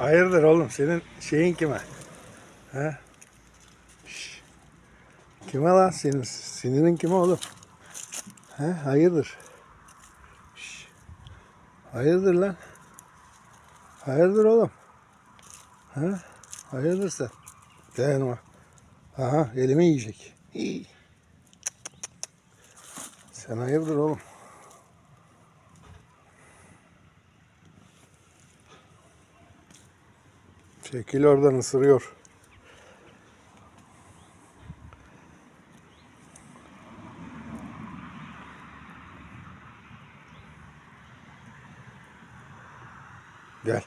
Hayırdır oğlum senin şeyin kime? He? Kime lan senin? Sininin kime oğlum? He? Hayırdır? Şş. Hayırdır lan? Hayırdır oğlum? He? Hayırdır sen? Dayanma. Aha elimi yiyecek. İyi. Sen hayırdır oğlum? Çekil oradan ısırıyor. Gel.